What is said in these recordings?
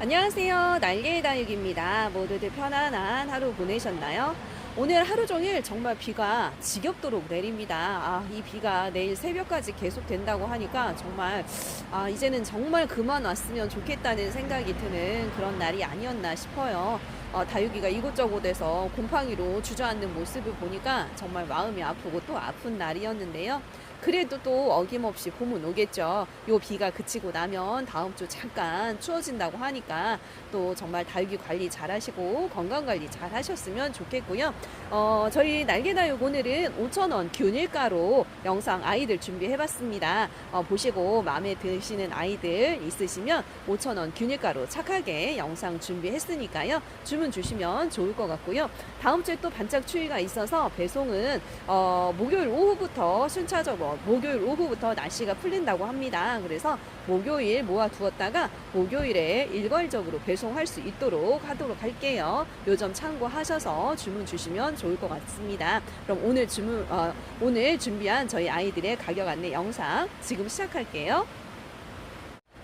안녕하세요. 날개의 다육입니다. 모두들 편안한 하루 보내셨나요? 오늘 하루 종일 정말 비가 지겹도록 내립니다. 아, 이 비가 내일 새벽까지 계속 된다고 하니까 정말, 아, 이제는 정말 그만 왔으면 좋겠다는 생각이 드는 그런 날이 아니었나 싶어요. 어, 다육이가 이곳저곳에서 곰팡이로 주저앉는 모습을 보니까 정말 마음이 아프고 또 아픈 날이었는데요. 그래도 또 어김없이 봄은 오겠죠. 요 비가 그치고 나면 다음 주 잠깐 추워진다고 하니까 또 정말 다육이 관리 잘 하시고 건강 관리 잘 하셨으면 좋겠고요. 어, 저희 날개다육 오늘은 5,000원 균일가로 영상 아이들 준비해 봤습니다. 어, 보시고 마음에 드시는 아이들 있으시면 5,000원 균일가로 착하게 영상 준비했으니까요. 주문 주시면 좋을 것 같고요. 다음 주에 또 반짝 추위가 있어서 배송은 어, 목요일 오후부터 순차적으로 목요일 오후부터 날씨가 풀린다고 합니다. 그래서 목요일 모아두었다가 목요일에 일괄적으로 배송할 수 있도록 하도록 할게요. 요점 참고하셔서 주문 주시면 좋을 것 같습니다. 그럼 오늘 주문 어, 오늘 준비한 저희 아이들의 가격 안내 영상 지금 시작할게요.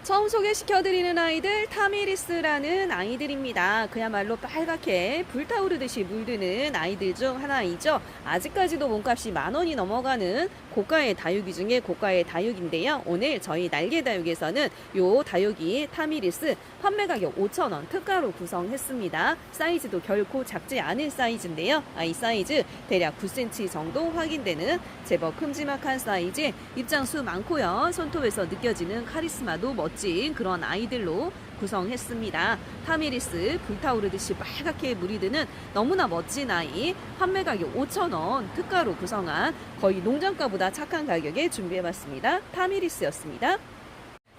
처음 소개시켜드리는 아이들 타미리스라는 아이들입니다. 그야말로 빨갛게 불타오르듯이 물드는 아이들 중 하나이죠. 아직까지도 몸값이 만 원이 넘어가는 고가의 다육이 중에 고가의 다육인데요. 오늘 저희 날개 다육에서는 요 다육이 타미리스 판매 가격 5,000원 특가로 구성했습니다. 사이즈도 결코 작지 않은 사이즈인데요. 아, 이 사이즈 대략 9cm 정도 확인되는 제법 큼지막한 사이즈 입장 수 많고요. 손톱에서 느껴지는 카리스마도 멋진 그런 아이들로 구성했습니다. 타미리스 불타오르듯이 빨갛게 물이 드는 너무나 멋진 아이 판매 가격 5,000원 특가로 구성한 거의 농장가보다 착한 가격에 준비해봤습니다. 타미리스였습니다.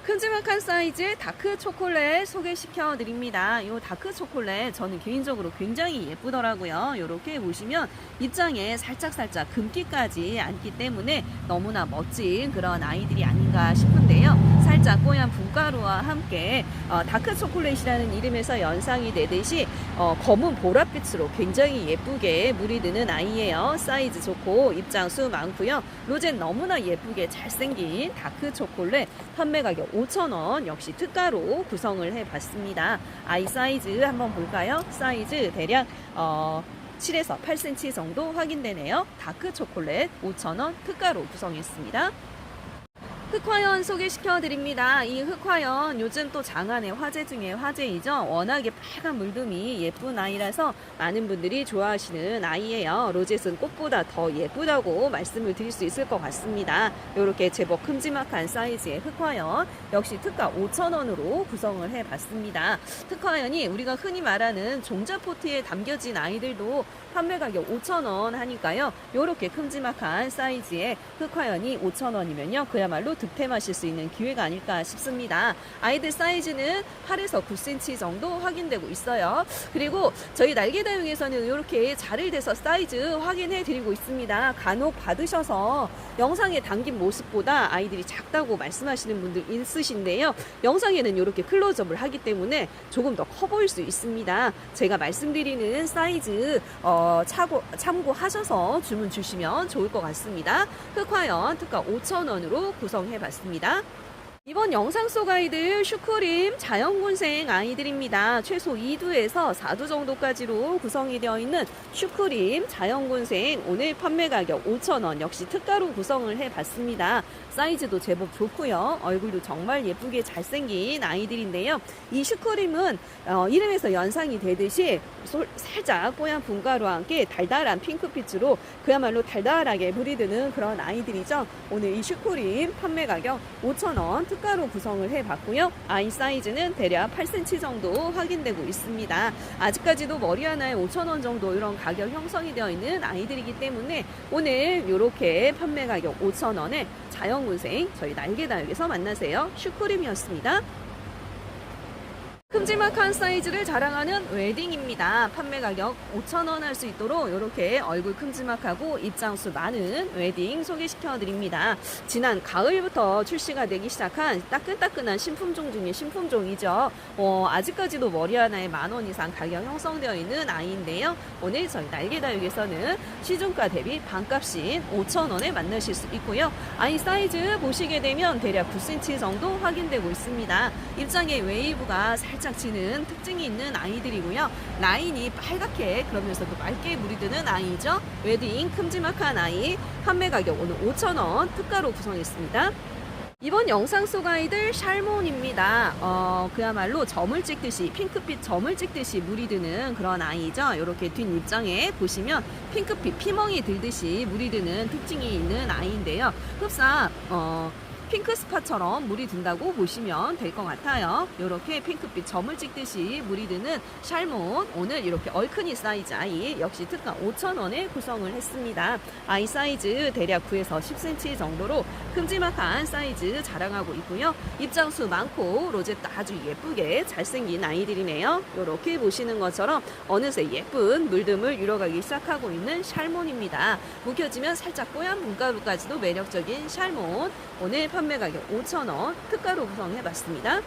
큼지막한 사이즈의 다크 초콜릿 소개시켜 드립니다. 이 다크 초콜릿 저는 개인적으로 굉장히 예쁘더라고요. 이렇게 보시면 입장에 살짝살짝 금기까지 앉기 때문에 너무나 멋진 그런 아이들이 아닌가 싶은데요. 살짝 뽀얀 분가루와 함께 어, 다크 초콜릿이라는 이름에서 연상이 되듯이 어, 검은 보랏빛으로 굉장히 예쁘게 물이 드는 아이예요. 사이즈 좋고 입장 수 많고요. 로젠 너무나 예쁘게 잘생긴 다크 초콜릿 판매 가격 5,000원 역시 특가로 구성을 해봤습니다. 아이 사이즈 한번 볼까요? 사이즈 대략 어, 7에서 8cm 정도 확인되네요. 다크 초콜릿 5,000원 특가로 구성했습니다. 흑화연 소개시켜 드립니다. 이 흑화연 요즘 또 장안의 화제 중에 화제이죠. 워낙에 빨간 물듬이 예쁜 아이라서 많은 분들이 좋아하시는 아이예요. 로젯은 꽃보다 더 예쁘다고 말씀을 드릴 수 있을 것 같습니다. 이렇게 제법 큼지막한 사이즈의 흑화연 역시 특가 5,000원으로 구성을 해봤습니다. 흑화연이 우리가 흔히 말하는 종자포트에 담겨진 아이들도 판매 가격 5,000원 하니까요. 이렇게 큼지막한 사이즈의 흑화연이 5,000원이면요. 그야말로 득템하실 수 있는 기회가 아닐까 싶습니다. 아이들 사이즈는 8에서 9cm 정도 확인되고 있어요. 그리고 저희 날개다육에서는 이렇게 자를 대서 사이즈 확인해 드리고 있습니다. 간혹 받으셔서 영상에 담긴 모습보다 아이들이 작다고 말씀하시는 분들 있으신데요. 영상에는 이렇게 클로즈업을 하기 때문에 조금 더 커 보일 수 있습니다. 제가 말씀드리는 사이즈 어, 차고, 참고하셔서 주문 주시면 좋을 것 같습니다. 흑화연 특가 5,000원으로 구성해 봤습니다. 이번 영상 속 아이들 슈크림 자연군생 아이들입니다. 최소 2두에서 4두 정도까지로 구성이 되어 있는 슈크림 자연군생 오늘 판매 가격 5,000원 역시 특가로 구성을 해봤습니다. 사이즈도 제법 좋고요. 얼굴도 정말 예쁘게 잘생긴 아이들인데요. 이 슈크림은 어, 이름에서 연상이 되듯이 솔- 살짝 뽀얀 분가루와 함께 달달한 핑크빛으로 그야말로 달달하게 물이 드는 그런 아이들이죠. 오늘 이 슈크림 판매 가격 5,000원 특가로 구성을 해봤고요. 아이 사이즈는 대략 8cm 정도 확인되고 있습니다. 아직까지도 머리 하나에 5,000원 정도 이런 가격 형성이 되어 있는 아이들이기 때문에 오늘 이렇게 판매 가격 5,000원에 자연 군생 저희 날개다육에서 만나세요. 슈크림이었습니다. 큼지막한 사이즈를 자랑하는 웨딩입니다. 판매 가격 5,000원 할 수 있도록 이렇게 얼굴 큼지막하고 입장수 많은 웨딩 소개시켜 드립니다. 지난 가을부터 출시가 되기 시작한 따끈따끈한 신품종 중에 신품종이죠. 어, 아직까지도 머리 하나에 만 원 이상 가격 형성되어 있는 아이인데요. 오늘 저희 날개다육에서는 시중가 대비 반값인 5,000원에 만나실 수 있고요. 아이 사이즈 보시게 되면 대략 9cm 정도 확인되고 있습니다. 입장에 웨이브가 살짝 지는 특징이 있는 아이들이고요. 라인이 빨갛게 그러면서도 맑게 물이 드는 아이죠. 웨딩 큼지막한 아이 판매 가격 오늘 5,000원 특가로 구성했습니다. 이번 영상 속 아이들 샬몬입니다. 어, 그야말로 점을 찍듯이 핑크빛 점을 찍듯이 물이 드는 그런 아이죠. 이렇게 뒷 입장에 보시면 핑크빛 피멍이 들듯이 물이 드는 특징이 있는 아이인데요. 흡사 어, 핑크 스파처럼 물이 든다고 보시면 될 것 같아요. 이렇게 핑크빛 점을 찍듯이 물이 드는 샬몬 오늘 이렇게 얼큰이 사이즈 아이 역시 특가 5,000원에 구성을 했습니다. 아이 사이즈 대략 9에서 10cm 정도로 큼지막한 사이즈 자랑하고 있고요. 입장수 많고 로제도 아주 예쁘게 잘생긴 아이들이네요. 이렇게 보시는 것처럼 어느새 예쁜 물듬을 이뤄가기 시작하고 있는 샬몬입니다. 묵혀지면 살짝 뽀얀 분가루까지도 매력적인 샬몬 오늘 판매 가격 5,000원 특가로 구성해봤습니다.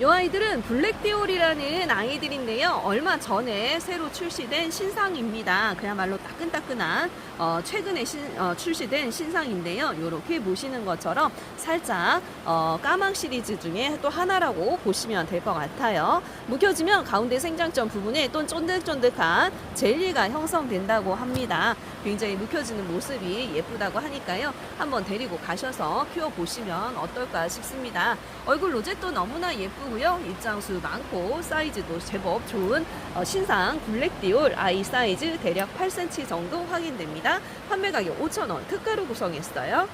이 아이들은 블랙디올이라는 아이들인데요. 얼마 전에 새로 출시된 신상입니다. 그야말로 따끈따끈한 어, 최근에 신, 어, 출시된 신상인데요. 이렇게 보시는 것처럼 살짝 어, 까망 시리즈 중에 또 하나라고 보시면 될 것 같아요. 묵혀지면 가운데 생장점 부분에 또 쫀득쫀득한 젤리가 형성된다고 합니다. 굉장히 묵혀지는 모습이 예쁘다고 하니까요. 한번 데리고 가셔서 키워보시면 어떨까 싶습니다. 얼굴 로제도 너무나 예쁘 고요. 입장수 많고 사이즈도 제법 좋은 어, 신상 블랙디올 아이 사이즈 대략 8cm 정도 확인됩니다. 판매 가격 5,000원 특가로 구성했어요.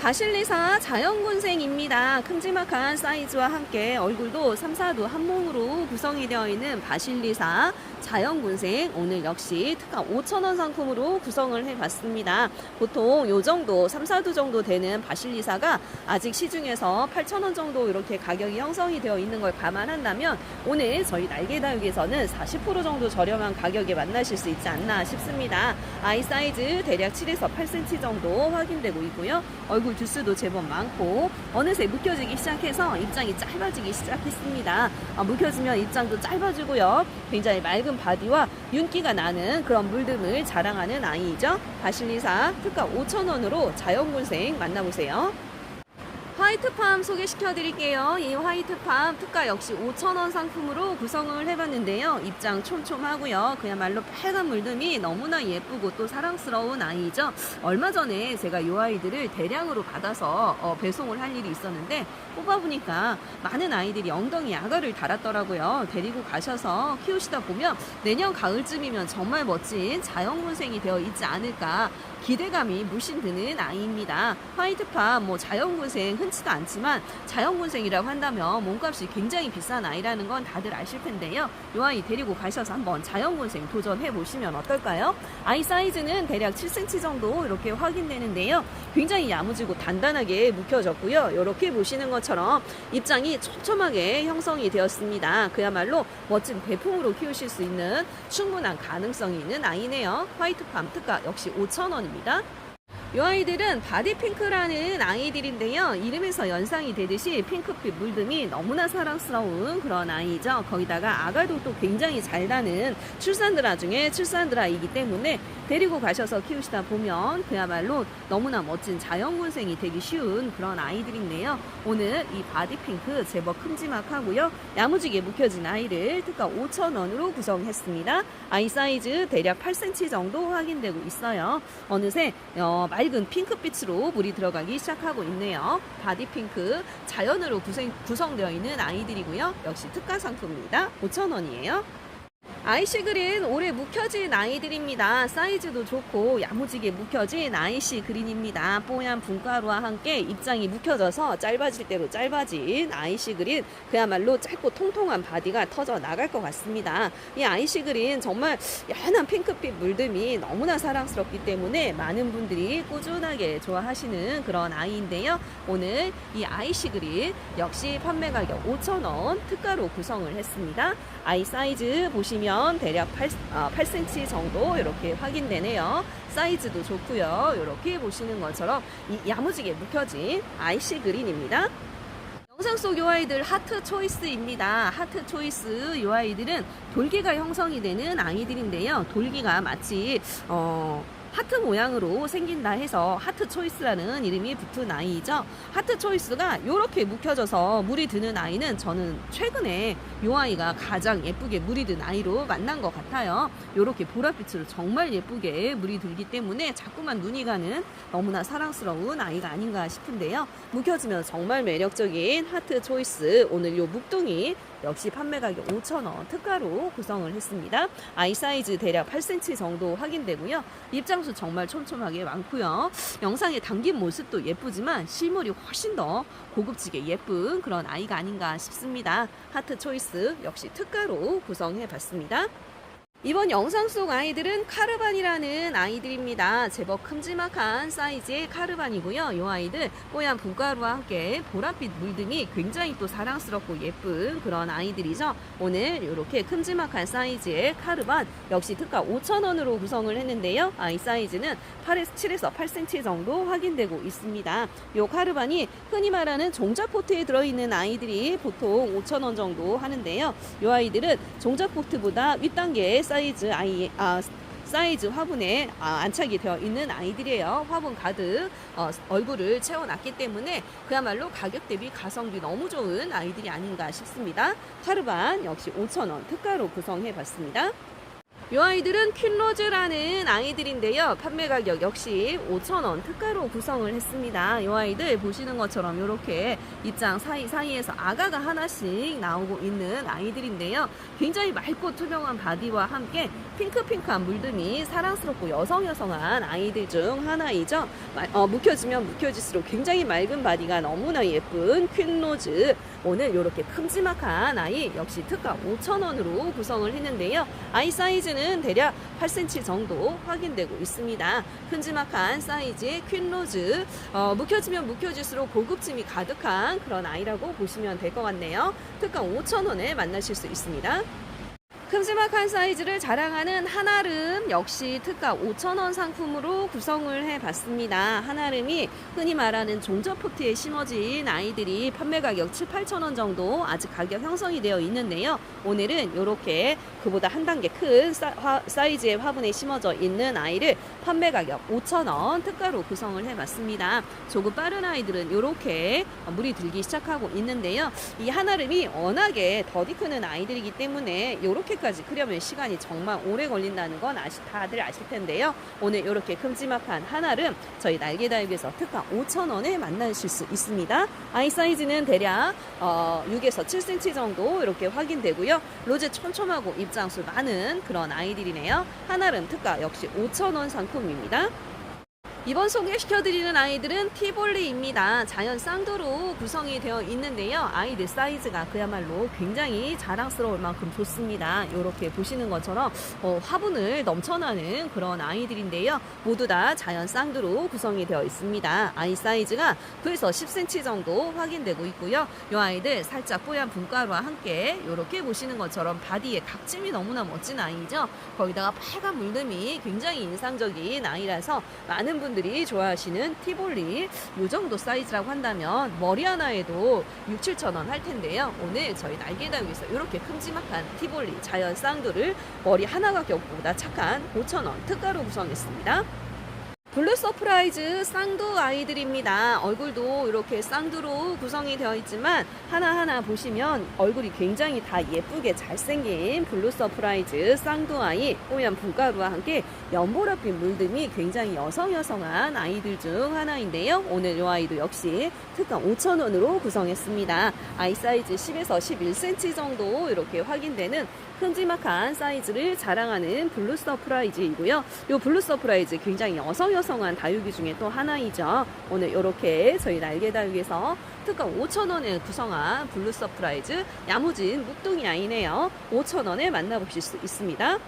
바실리사 자연군생입니다. 큼지막한 사이즈와 함께 얼굴도 3, 4도 한 몽으로 구성이 되어 있는 바실리사 자연군생 오늘 역시 특가 5,000원 상품으로 구성을 해봤습니다. 보통 요 정도 3, 4도 정도 되는 바실리사가 아직 시중에서 8,000원 정도 이렇게 가격이 형성이 되어 있는 걸 감안한다면 오늘 저희 날개다육에서는 40% 정도 저렴한 가격에 만나실 수 있지 않나 싶습니다. 아이 사이즈 대략 7에서 8cm 정도 확인되고 있고요. 얼굴 주스도 제법 많고 어느새 묵혀지기 시작해서 입장이 짧아지기 시작했습니다. 아, 묵혀지면 입장도 짧아지고요. 굉장히 맑은 바디와 윤기가 나는 그런 물듬을 자랑하는 아이이죠. 바실리사 특가 5,000원으로 자연군생 만나보세요. 화이트팜 소개시켜 드릴게요. 이 화이트팜 특가 역시 5,000원 상품으로 구성을 해봤는데요. 입장 촘촘하고요. 그야말로 빨간 물듬이 너무나 예쁘고 또 사랑스러운 아이죠. 얼마 전에 제가 이 아이들을 대량으로 받아서 어, 배송을 할 일이 있었는데 뽑아보니까 많은 아이들이 엉덩이 야가를 달았더라고요. 데리고 가셔서 키우시다 보면 내년 가을쯤이면 정말 멋진 자연군생이 되어 있지 않을까 기대감이 물씬 드는 아이입니다. 화이트팜 뭐 자연군생 흔치도 않지만 자연군생이라고 한다면 몸값이 굉장히 비싼 아이라는 건 다들 아실 텐데요. 이 아이 데리고 가셔서 한번 자연군생 도전해 보시면 어떨까요? 아이 사이즈는 대략 7cm 정도 이렇게 확인되는데요. 굉장히 야무지고 단단하게 묵혀졌고요. 이렇게 보시는 것처럼 입장이 촘촘하게 형성이 되었습니다. 그야말로 멋진 배풍으로 키우실 수 있는 충분한 가능성이 있는 아이네요. 화이트팜 특가 역시 5,000원입니다. 이 아이들은 바디핑크라는 아이들인데요. 이름에서 연상이 되듯이 핑크빛 물듬이 너무나 사랑스러운 그런 아이죠. 거기다가 아가도 굉장히 잘 나는 출산드라 중에 출산드라이기 때문에 데리고 가셔서 키우시다 보면 그야말로 너무나 멋진 자연군생이 되기 쉬운 그런 아이들인데요. 오늘 이 바디핑크 제법 큼지막하고요. 야무지게 묵혀진 아이를 특가 5,000원으로 구성했습니다. 아이 사이즈 대략 8cm 정도 확인되고 있어요. 어느새 어, 맑은 핑크빛으로 물이 들어가기 시작하고 있네요. 바디핑크 자연으로 구성, 구성되어 있는 아이들이고요. 역시 특가 상품입니다. 5,000원이에요. 아이시 그린 오래 묵혀진 아이들입니다. 사이즈도 좋고 야무지게 묵혀진 아이시 그린입니다. 뽀얀 분가루와 함께 입장이 묵혀져서 짧아질 대로 짧아진 아이시 그린 그야말로 짧고 통통한 바디가 터져 나갈 것 같습니다. 이 아이시 그린 정말 연한 핑크빛 물듬이 너무나 사랑스럽기 때문에 많은 분들이 꾸준하게 좋아하시는 그런 아이인데요. 오늘 이 아이시 그린 역시 판매 가격 5,000원 특가로 구성을 했습니다. 아이 사이즈 보시면 대략 8, 아, 8cm 정도 이렇게 확인되네요. 사이즈도 좋고요. 이렇게 보시는 것처럼 이 야무지게 묵혀진 아이시 그린입니다. 영상 속 요 아이들 하트 초이스입니다. 하트 초이스 요 아이들은 돌기가 형성이 되는 아이들인데요. 돌기가 마치 어 하트 모양으로 생긴다 해서 하트 초이스라는 이름이 붙은 아이죠. 하트 초이스가 이렇게 묵혀져서 물이 드는 아이는 저는 최근에 이 아이가 가장 예쁘게 물이 든 아이로 만난 것 같아요. 이렇게 보랏빛으로 정말 예쁘게 물이 들기 때문에 자꾸만 눈이 가는 너무나 사랑스러운 아이가 아닌가 싶은데요. 묵혀지면 정말 매력적인 하트 초이스 오늘 요 묵둥이 역시 판매 가격 5,000원 특가로 구성을 했습니다. 아이 사이즈 대략 8cm 정도 확인되고요. 입장수 정말 촘촘하게 많고요. 영상에 담긴 모습도 예쁘지만 실물이 훨씬 더 고급지게 예쁜 그런 아이가 아닌가 싶습니다. 하트 초이스 역시 특가로 구성해 봤습니다. 이번 영상 속 아이들은 카르반이라는 아이들입니다. 제법 큼지막한 사이즈의 카르반이고요. 이 아이들 뽀얀 분가루와 함께 보랏빛 물등이 굉장히 또 사랑스럽고 예쁜 그런 아이들이죠. 오늘 이렇게 큼지막한 사이즈의 카르반 역시 특가 5,000원으로 구성을 했는데요. 아이 사이즈는 8에서 7에서 8cm 정도 확인되고 있습니다. 이 카르반이 흔히 말하는 종자 포트에 들어있는 아이들이 보통 5,000원 정도 하는데요. 이 아이들은 종자 포트보다 윗단계의 사이즈 아이 아 사이즈 화분에 아, 안착이 되어 있는 아이들이에요. 화분 가득 어, 얼굴을 채워놨기 때문에 그야말로 가격 대비 가성비 너무 좋은 아이들이 아닌가 싶습니다. 카르반 역시 5,000원 특가로 구성해 봤습니다. 이 아이들은 퀸로즈라는 아이들인데요. 판매 가격 역시 5,000원 특가로 구성을 했습니다. 이 아이들 보시는 것처럼 이렇게 입장 사이사이에서 아가가 하나씩 나오고 있는 아이들인데요. 굉장히 맑고 투명한 바디와 함께 핑크핑크한 물듬이 사랑스럽고 여성여성한 아이들 중 하나이죠. 마- 어, 묵혀지면 묵혀질수록 굉장히 맑은 바디가 너무나 예쁜 퀸로즈. 오늘 이렇게 큼지막한 아이 역시 특가 5,000원으로 구성을 했는데요. 아이 사이즈는 대략 8cm 정도 확인되고 있습니다. 큼지막한 사이즈의 퀸로즈. 어, 묵혀지면 묵혀질수록 고급짐이 가득한 그런 아이라고 보시면 될 것 같네요. 특가 5,000원에 만나실 수 있습니다. 큼지막한 사이즈를 자랑하는 한아름 역시 특가 5,000원 상품으로 구성을 해봤습니다. 한아름이 흔히 말하는 종저포트에 심어진 아이들이 판매 가격 7, 8,000원 정도 아직 가격 형성이 되어 있는데요. 오늘은 이렇게 그보다 한 단계 큰 사, 화- 사이즈의 화분에 심어져 있는 아이를 판매 가격 5,000원 특가로 구성을 해봤습니다. 조금 빠른 아이들은 이렇게 물이 들기 시작하고 있는데요. 이 한아름이 워낙에 더디 크는 아이들이기 때문에 이렇게 까지 크려면 시간이 정말 오래 걸린다는 건 아시, 다들 아실 텐데요. 오늘 이렇게 큼지막한 한아름 저희 날개다육에서 특가 5,000원에 만나실 수 있습니다. 아이 사이즈는 대략 어, 6에서 7cm 정도 이렇게 확인되고요. 로제 촘촘하고 입장수 많은 그런 아이들이네요. 한아름 특가 역시 5,000원 상품입니다. 이번 소개시켜드리는 아이들은 티볼리입니다. 자연 쌍도로 구성이 되어 있는데요. 아이들 사이즈가 그야말로 굉장히 자랑스러울 만큼 좋습니다. 이렇게 보시는 것처럼 어, 화분을 넘쳐나는 그런 아이들인데요. 모두 다 자연 쌍도로 구성이 되어 있습니다. 아이 사이즈가 9에서 10cm 정도 확인되고 있고요. 이 아이들 살짝 뽀얀 분가루와 함께 이렇게 보시는 것처럼 바디에 각짐이 너무나 멋진 아이죠. 거기다가 빨간 물듬이 굉장히 인상적인 아이라서 많은 분들 이 좋아하시는 티볼리 이 정도 사이즈라고 한다면 머리 하나에도 6, 7천 원 할 텐데요. 오늘 저희 날개다육에서 이렇게 큼지막한 티볼리 자연 쌍두를 머리 하나 가 격보다 착한 5천 원 특가로 구성했습니다. 블루 서프라이즈 쌍두 아이들입니다. 얼굴도 이렇게 쌍두로 구성이 되어 있지만 하나하나 보시면 얼굴이 굉장히 다 예쁘게 잘생긴 블루 서프라이즈 쌍두 아이 뽀얀 분가루와 함께 연보랏빛 물듬이 굉장히 여성여성한 아이들 중 하나인데요. 오늘 이 아이도 역시 특가 5,000원으로 구성했습니다. 아이 사이즈 10에서 11cm 정도 이렇게 확인되는 큼지막한 사이즈를 자랑하는 블루 서프라이즈이고요. 이 블루 서프라이즈 굉장히 여성여성한 다육이 중에 또 하나이죠. 오늘 이렇게 저희 날개 다육에서 특가 5,000원에 구성한 블루 서프라이즈 야무진 묵둥이 아이네요. 5,000원에 만나보실 수 있습니다.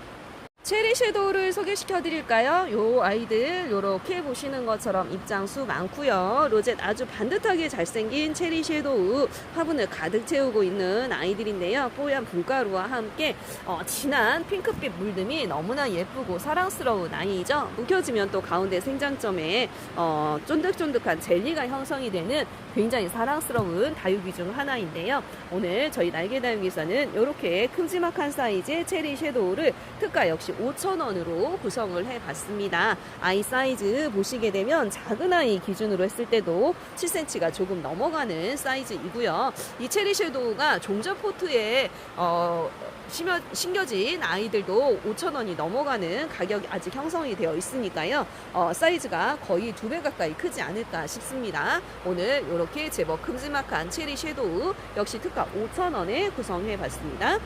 체리 섀도우를 소개시켜 드릴까요? 요 아이들 요렇게 보시는 것처럼 입장수 많고요. 로젯 아주 반듯하게 잘생긴 체리 섀도우 화분을 가득 채우고 있는 아이들인데요. 뽀얀 분가루와 함께 어, 진한 핑크빛 물듬이 너무나 예쁘고 사랑스러운 아이죠. 묵혀지면 또 가운데 생장점에 어, 쫀득쫀득한 젤리가 형성이 되는 굉장히 사랑스러운 다육이 중 하나인데요. 오늘 저희 날개 다육에서는 이렇게 큼지막한 사이즈의 체리 섀도우를 특가 역시 5,000원으로 구성을 해봤습니다. 아이 사이즈 보시게 되면 작은 아이 기준으로 했을 때도 7cm가 조금 넘어가는 사이즈이고요. 이 체리 섀도우가 종자 포트에 어, 심어, 심겨진 아이들도 5,000원이 넘어가는 가격이 아직 형성이 되어 있으니까요. 어, 사이즈가 거의 두 배 가까이 크지 않을까 싶습니다. 오늘 이렇게 제법 큼지막한 체리 섀도우 역시 특가 5,000원에 구성해 봤습니다.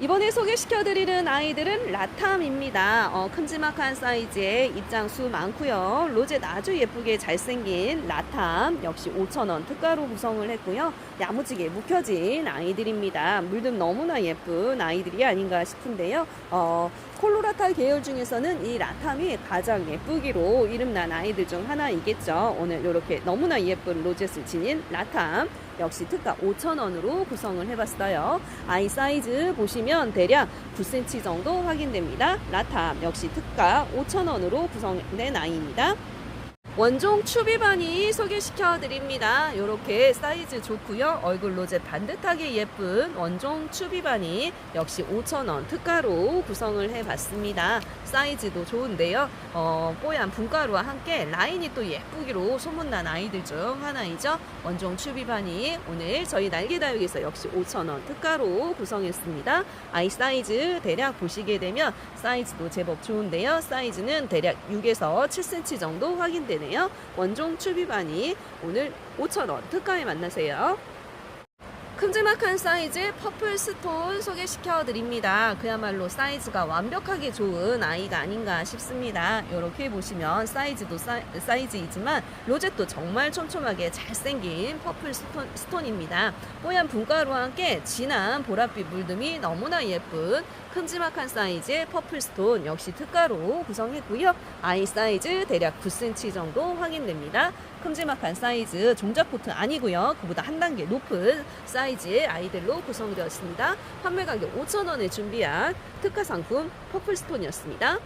이번에 소개시켜드리는 아이들은 라탐입니다. 어, 큼지막한 사이즈에 입장수 많고요. 로제 아주 예쁘게 잘생긴 라탐 역시 5,000원 특가로 구성을 했고요. 야무지게 묵혀진 아이들입니다. 물든 너무나 예쁜 아이들이 아닌가 싶은데요. 어, 콜로라타 계열 중에서는 이 라탐이 가장 예쁘기로 이름난 아이들 중 하나이겠죠. 오늘 이렇게 너무나 예쁜 로젯을 지닌 라탐 역시 특가 5,000원으로 구성을 해봤어요. 아이 사이즈 보시면 대략 9cm 정도 확인됩니다. 라탐 역시 특가 5,000원으로 구성된 아이입니다. 원종 추비반이 소개시켜 드립니다. 이렇게 사이즈 좋고요. 얼굴 로제 반듯하게 예쁜 원종 추비반이 역시 5,000원 특가로 구성을 해봤습니다. 사이즈도 좋은데요. 어, 뽀얀 분가루와 함께 라인이 또 예쁘기로 소문난 아이들 중 하나이죠. 원종 추비반이 오늘 저희 날개다육에서 역시 5,000원 특가로 구성했습니다. 아이 사이즈 대략 보시게 되면 사이즈도 제법 좋은데요. 사이즈는 대략 6에서 7cm 정도 확인되 네요. 원종 추비반이 오늘 5,000원 특가에 만나세요. 큼지막한 사이즈 퍼플 스톤 소개시켜 드립니다. 그야말로 사이즈가 완벽하게 좋은 아이가 아닌가 싶습니다. 이렇게 보시면 사이즈도 사, 사이즈이지만 로zet도 정말 촘촘하게 잘생긴 퍼플 스톤, 스톤입니다. 뽀얀 분가루와 함께 진한 보랏빛 물듬이 너무나 예쁜 큼지막한 사이즈의 퍼플 스톤 역시 특가로 구성했고요. 아이 사이즈 대략 9cm 정도 확인됩니다. 큼지막한 사이즈 종자 포트 아니고요. 그보다 한 단계 높은 사이즈의 아이들로 구성되었습니다. 판매 가격 5,000원에 준비한 특가 상품 퍼플 스톤이었습니다.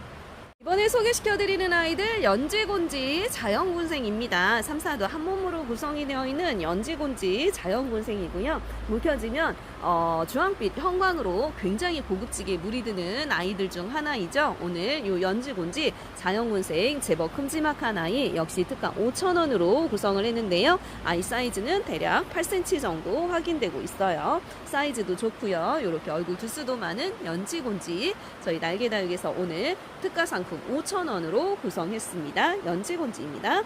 이번에 소개시켜드리는 아이들 연지곤지 자연군생입니다. 3, 4도 한 몸으로 구성이 되어 있는 연지곤지 자연군생이고요. 묵혀지면 어, 주황빛 형광으로 굉장히 고급지게 물이 드는 아이들 중 하나이죠. 오늘 이 연지곤지 자연군생 제법 큼지막한 아이 역시 특가 5,000원으로 구성을 했는데요. 아이 사이즈는 대략 8cm 정도 확인되고 있어요. 사이즈도 좋고요. 이렇게 얼굴 두수도 많은 연지곤지 저희 날개다육에서 오늘 특가 상품 5,000원으로 구성했습니다. 연지곤지입니다.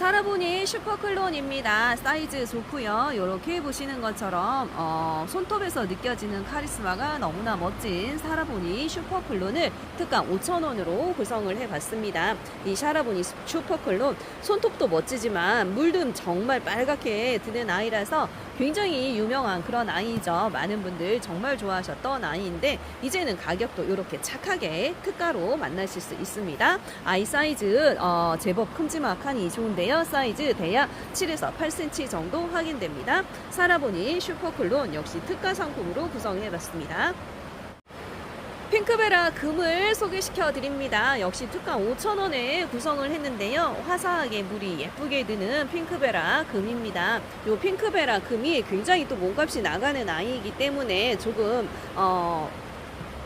사라보니 슈퍼클론입니다. 사이즈 좋고요. 이렇게 보시는 것처럼 어, 손톱에서 느껴지는 카리스마가 너무나 멋진 사라보니 슈퍼클론을 특가 5,000원으로 구성을 해봤습니다. 이 사라보니 슈퍼클론 손톱도 멋지지만 물듬 정말 빨갛게 드는 아이라서 굉장히 유명한 그런 아이죠. 많은 분들 정말 좋아하셨던 아이인데 이제는 가격도 이렇게 착하게 특가로 만나실 수 있습니다. 아이 사이즈 어, 제법 큼지막하니 좋은데요. 사이즈 대략 7에서 8cm 정도 확인됩니다. 사라보니 슈퍼클론 역시 특가 상품으로 구성해봤습니다. 핑크베라 금을 소개시켜 드립니다. 역시 특가 5,000원에 구성을 했는데요. 화사하게 물이 예쁘게 드는 핑크베라 금입니다. 이 핑크베라 금이 굉장히 또 몸값이 나가는 아이이기 때문에 조금 어,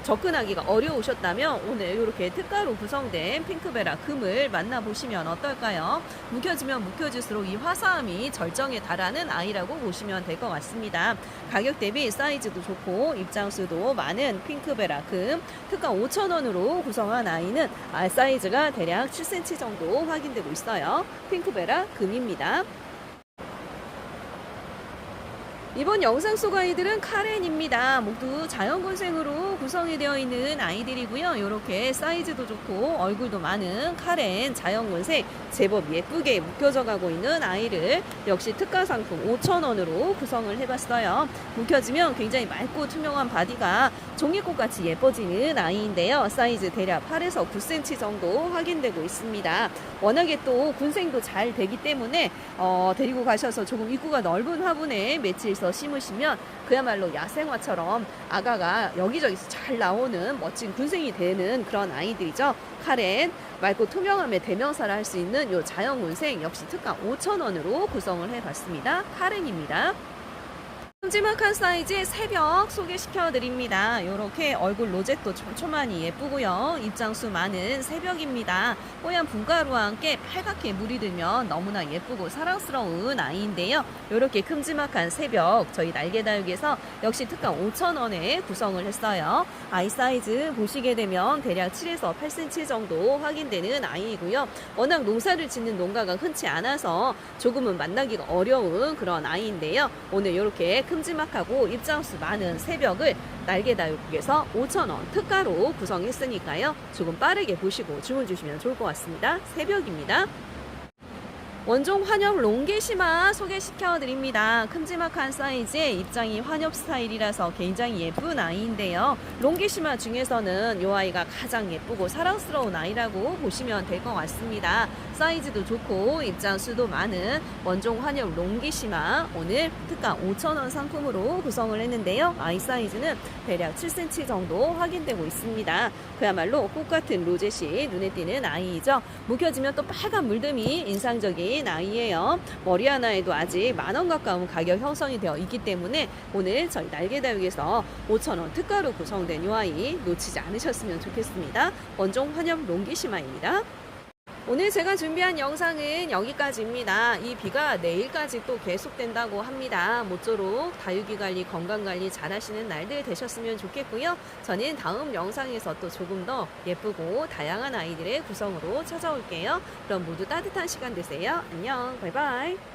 접근하기가 어려우셨다면 오늘 이렇게 특가로 구성된 핑크베라 금을 만나보시면 어떨까요? 묵혀지면 묵혀질수록 이 화사함이 절정에 달하는 아이라고 보시면 될 것 같습니다. 가격 대비 사이즈도 좋고 입장수도 많은 핑크베라 금 특가 5,000원으로 구성한 아이는 알 사이즈가 대략 7cm 정도 확인되고 있어요. 핑크베라 금입니다. 이번 영상 속 아이들은 카렌입니다. 모두 자연군생으로 구성이 되어 있는 아이들이고요. 이렇게 사이즈도 좋고 얼굴도 많은 카렌 자연군생 제법 예쁘게 묵혀져 가고 있는 아이를 역시 특가 상품 5,000원으로 구성을 해봤어요. 묵혀지면 굉장히 맑고 투명한 바디가 종이꽃 같이 예뻐지는 아이인데요. 사이즈 대략 8에서 9cm 정도 확인되고 있습니다. 워낙에 또 군생도 잘 되기 때문에 어, 데리고 가셔서 조금 입구가 넓은 화분에 매치 해서 심으시면 그야말로 야생화처럼 아가가 여기저기서 잘 나오는 멋진 군생이 되는 그런 아이들이죠. 카렌 맑고 투명함의 대명사를 할 수 있는 요 자연군생 역시 특가 5,000원으로 구성을 해봤습니다. 카렌입니다. 큼지막한 사이즈의 새벽 소개시켜 드립니다. 이렇게 얼굴 로zet도 촘촘하니 예쁘고요. 입장수 많은 새벽입니다. 뽀얀 분가루와 함께 빨갛게 물이 들면 너무나 예쁘고 사랑스러운 아이인데요. 이렇게 큼지막한 새벽 저희 날개다육에서 역시 특가 5,000원에 구성을 했어요. 아이 사이즈 보시게 되면 대략 7에서 8cm 정도 확인되는 아이이고요. 워낙 농사를 짓는 농가가 흔치 않아서 조금은 만나기가 어려운 그런 아이인데요. 오늘 이렇게 큼지막하고 입장수 많은 새벽을 날개다육국에서 5,000원 특가로 구성했으니까요. 조금 빠르게 보시고 주문 주시면 좋을 것 같습니다. 새벽입니다. 원종 환엽 롱게시마 소개시켜 드립니다. 큼지막한 사이즈의 입장이 환엽 스타일이라서 굉장히 예쁜 아이인데요. 롱게시마 중에서는 이 아이가 가장 예쁘고 사랑스러운 아이라고 보시면 될 것 같습니다. 사이즈도 좋고 입장 수도 많은 원종 환엽 롱게시마 오늘 특가 5,000원 상품으로 구성을 했는데요. 아이 사이즈는 대략 7cm 정도 확인되고 있습니다. 그야말로 꽃 같은 로zet이 눈에 띄는 아이이죠. 묵혀지면 또 빨간 물듬이 인상적인 아이예요. 머리 하나에도 아직 만 원 가까운 가격 형성이 되어 있기 때문에 오늘 저희 날개다육에서 5,000원 특가로 구성된 이 아이 놓치지 않으셨으면 좋겠습니다. 원종 환엽 롱기시마입니다. 오늘 제가 준비한 영상은 여기까지입니다. 이 비가 내일까지 또 계속된다고 합니다. 모쪼록 다육이 관리, 건강 관리 잘 하시는 날들 되셨으면 좋겠고요. 저는 다음 영상에서 또 조금 더 예쁘고 다양한 아이들의 구성으로 찾아올게요. 그럼 모두 따뜻한 시간 되세요. 안녕. 바이바이.